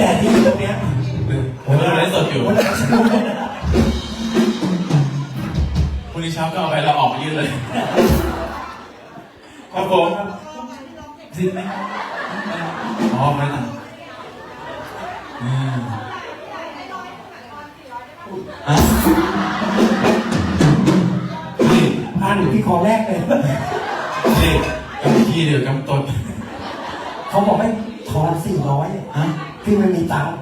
แต่ที่อยู่ตรงเนี้ยผมกำลังไลฟ์สดอยู่พรุ่งนี้เช้าก็เอาไปเราออกมายืดเลย ครับผมสิ้นไหมอ๋อไม่ต่างอืมอะนี่อ่านอยู่ที่คอแรกเลย นี่กำขี้เดียวกำตดเขาบอกให้ถอนสี่ร้อย ฮะ ที่ไม่มีตังค์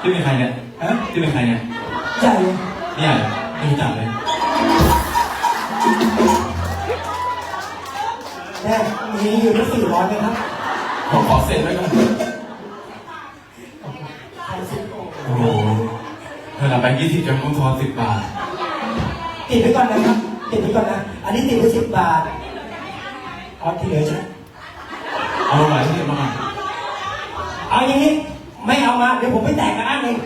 ที่เป็นใครเนี่ยฮะที่เป็นใครเนี่ยใจเนี่ยไม่รู้จักเลยแม่มีอยู่ที่สี่ร้อยไหมครับผมขอเซ็นไว้ก่อนทอนสิบโอ้โหเธอละไปยี่สิบจะต้องทอนสิบบาท ติดไว้ก่อนนะครับ ติดไว้ก่อนนะ อันนี้ติดไว้สิบบาทเอาที่เหลือใช่ไหมเอาหลายที่มา เอาอย่างนี้ ไม่เอามา เดี๋ยวผมไปแตกกับอันเอง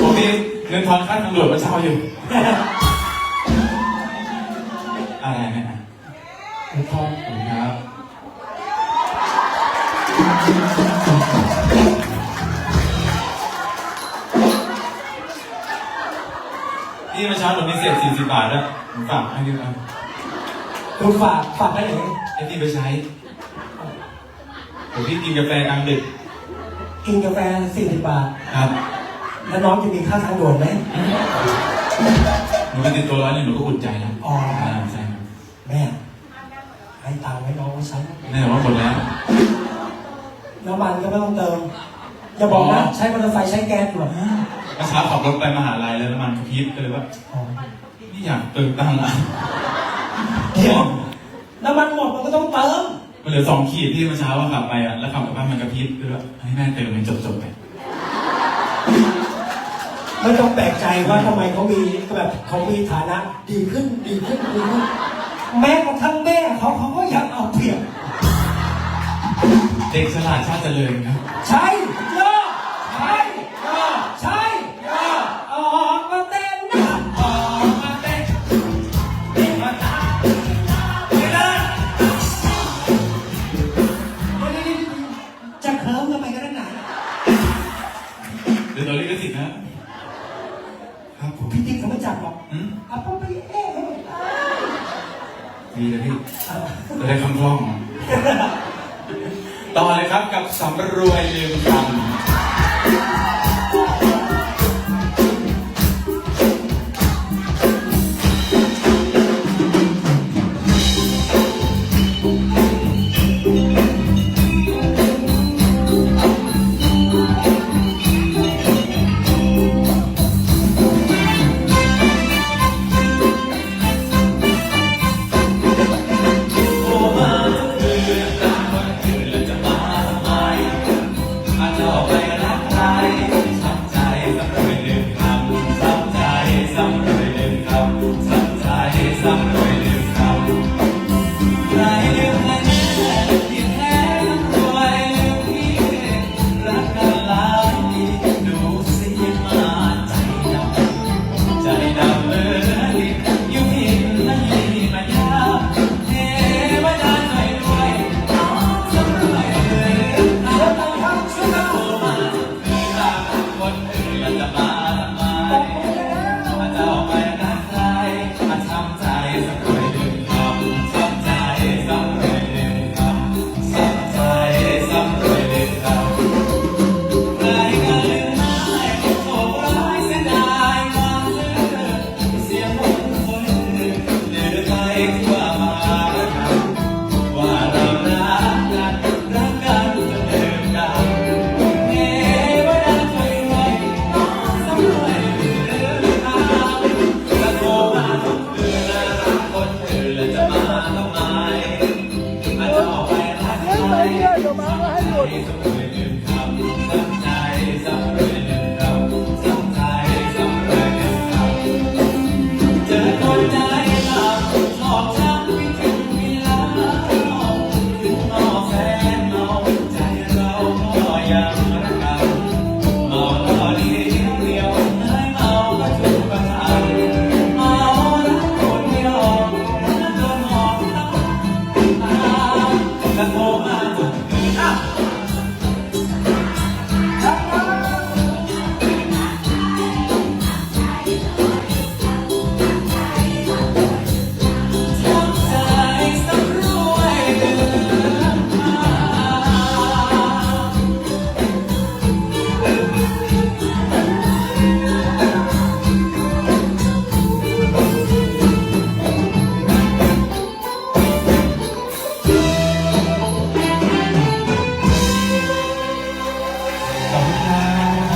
ผมมีเงินทอนค่าทางด่วนมาเช่าอยู่อะไรเนี่ยเดี๋ยวทอนขอบคุณครับนี่เมาเช้าผมมีเศษสี่สิบบาทด้วยผมฝากให้ด้วยครับคุณฝากฝากได้เลยไอ้ที่ไปใช้ ผมพี่กินกาแฟกลางดึกกินกาแฟสี่สิบบาท ครับแล้วน้องจะมีค่าทางด่วนไหมหนูไปติดตัวร้อยหนึ่งหนูก็อุ่นใจแล้วอ๋ออ่าใช่ครับแม่ให้ตังค์ไว้น้องไว้ใช้แน่ว่าหมดแล้ว น้ำมันก็ไม่ต้องเติมอย่าบอกนะ ใช้มอเตอร์ไซค์ใช้แก๊สอยู่หรอเมื่อเช้าขับรถไปมหาลัยแล้วน้ำมันกระพริบก็เลยว่าอ๋อนี่อยากเติมตังค์อะเดี๋ยวน้ำมันหมดมันก็ต้องเติม มันเหลือสองขีดที่เมื่อเช้าว่าขับไปอะแล้วขับกลับบ้านมันกระพริบก็เลยว่าให้แม่เติมมันจบๆไปไม่ต้องแปลกใจว่าทำไมเขามีแบบเขามีฐานะ ดีขึ้นดีขึ้นดีขึ้นแม้กระทั่งแม่เขาเขาก็อยากเอาเปรียบเด็กฉลาดชาติเจริญครับ ใช่ย่อใช่ เขาไม่จับหรอกอืมอะป๊อปปี้เอ๊ะดีเลยพี่จะได้คำคล่อง ต่อเลยครับกับสำรวยลืมคำ